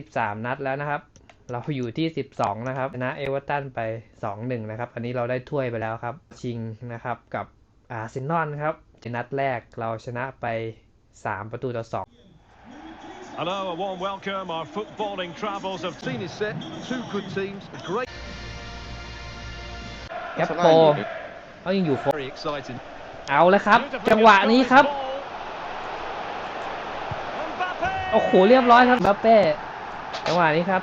33นัดแล้วนะครับ เราอยู่ที่ 12 นะครับชนะเอเวอร์ตันไป2-1นะครับอันนี้เราได้ถ้วยไปแล้วครับ ชิงนะครับกับอาร์เซนอลครับนัดแรกเราชนะไป 3 ประตูต่อ2 Hello, a warm welcome. Our footballing travels have seen it set. Two good teams. Great. แคปโปเขายังอยู่โฟ Very exciting. เอาเลยครับจังหวะนี้ครับโอ้โหเรียบร้อยครับแบปเป้จังหวะนี้ครับ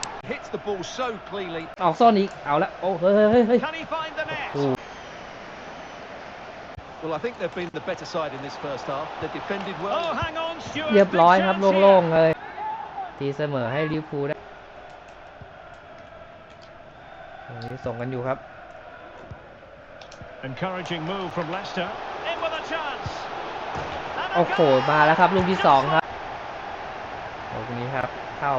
ออกซ่อนอีกเอาละโอ้เฮ้ยเฮ้ยเรียบร้อยครับโล่งๆเลยทีเสมอให้ลิเวอร์พูลได้ส่งกันอยู่ครับโอ้โหมาแล้วครับลูกที่สองครับนี้ครับเข้า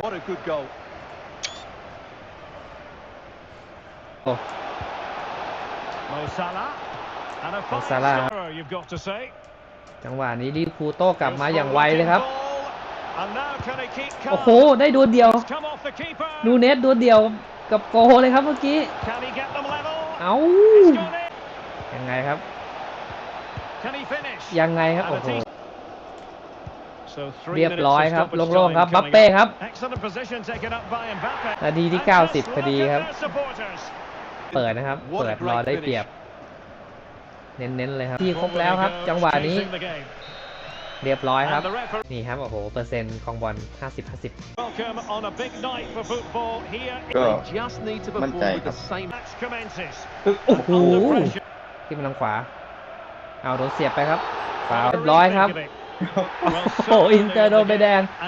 โมซาลาจังหวะนี้ลีคูโต้กลับมาอย่างไวเลยครับโอ้โหได้ดูลเดียวดูเนตดูลเดียวกับโกโฮเลยครับเมื่อกี้เอายังไงครับยังไงครับโอ้โหเรียบร้อยครับโล่งๆครับบัปเป้ครับนาทีที่ 90 พอดีครับ เปิดนะครับเปิดรอได้เปรียบเน้นๆ เลยครับ ที่ครบแล้วครับ จังหวะนี้ เรียบร้อยครับนี่ครับโอ้โหเปอร์เซ็นต์ของบอล 50 50ก็มั่นใจครับโอ้โหที่มันทางขวาเอาโดนเสียบไปครับฟาวเรียบร้อยครับโอ้อินเตอร์โดนใบแดงอิ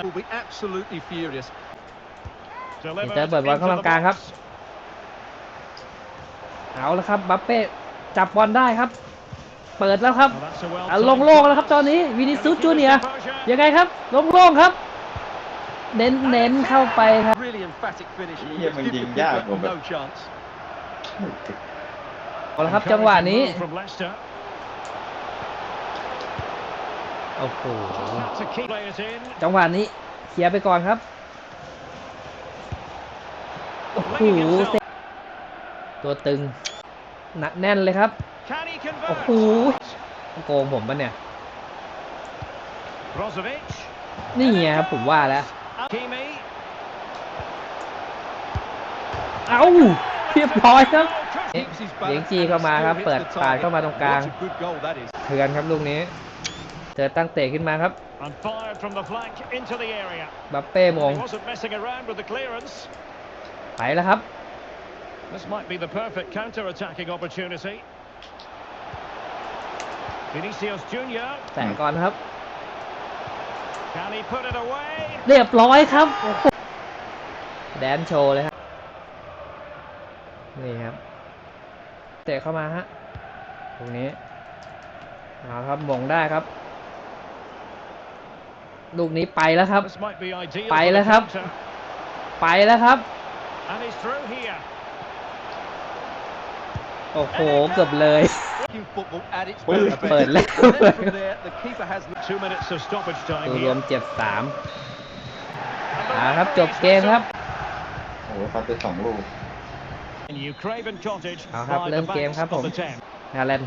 นเตอร์เปิดบอลเข้ากลางครับเอาละครับบัปเป้จับบอลได้ครับเปิดแล้วครับลงโล่งแล้วครับตอนนี้วินิซูจูเนียยังไงครับลงโล่งครับเน้นเน้นเข้าไปครับเฮีมันยิงยากผมแบบเอาละครับจังหวะนี้โอ้โหจังหวะนี้ เคลียร์ไปก่อนครับ โอ้โหตัวตึงหนักแน่นเลยครับโอ้โหโกงผมปะเนี่ยนี่ไงครับผมว่าแล้วเอาเรียบร้อยครับเยงจีเข้ามาครับ เปิดปาดเข้ามาตรงกลางเถือนครับ ลูกนี้เจอตั้งเตะขึ้นมาครับบัปเป้มงไปแล้วครับ This might be the perfect counter-attacking opportunity. Vinicius Junior. แต่ก่อนครับ Can he put it away? เรียบร้อยครับแดนโชว์เลยครับนี่ครับ เตะเข้ามาฮะตรงนี้ เอาครับมงได้ครับลูกนี้ไปแล้วครับ ไปแล้วครับ ไปแล้วครับ โอ้โห เกือบเลย เปิดแล้ว รวมเจ็บสามอาครับจบเกมครับ โอ้โหฟัดไปสองลูก เอาครับเริ่มเกมครับผมฮาเลนด์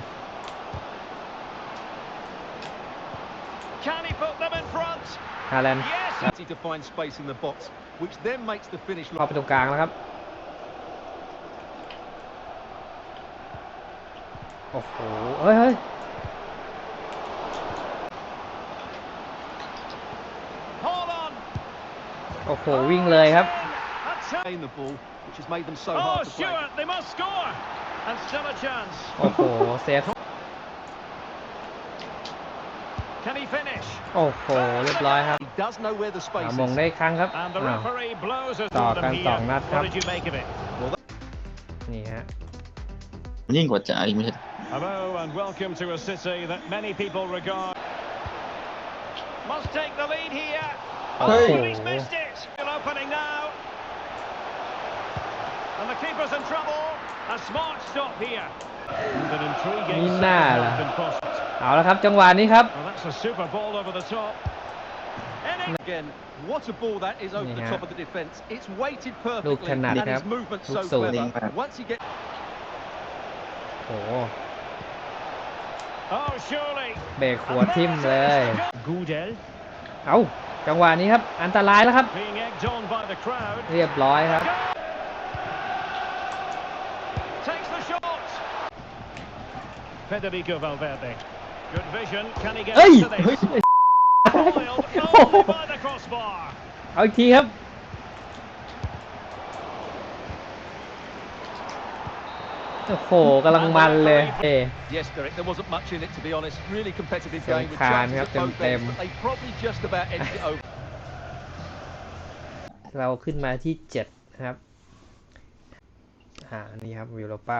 Alan ครับเข้าไปตรงกลางแล้วครับโอ้โหเฮ้ยเฮ้ยโอ้โหวิ่งเลยครับโอ้โหเซฟ can he finish? โอ้โหเรียบร้อยครับ He does know where the space is. And the referee blows us ต่อ here. What did you make of it? Hello and welcome to a city that many people regard. Must take the lead here. Oh, Hey. he's missed it. Good opening now. And the keeper's in trouble. A smart stop here. And an intriguing Nada. เอาละครับจังหวะนี้ครับลูกถนัดครับลูกสูงโอ้โหเบรขวทิมเลย เอาจังหวะนี้ครับอันตรายแล้วครับเรียบร้อยครับเฟเเเดดริโกววลเฮ้ยเฮ้ยเอาอีกทีครับโอ้โหกำลังมันเลยเอ๊ะ Yes, Derek, there wasn't much in it to be honest. Really competitive game with เสียงคาน chances ครับ at both เต็มๆ ends, but they probably just about edged it over. เราขึ้นมาที่เจ็ดนะครับอ่านี่ครับวิลโลป้า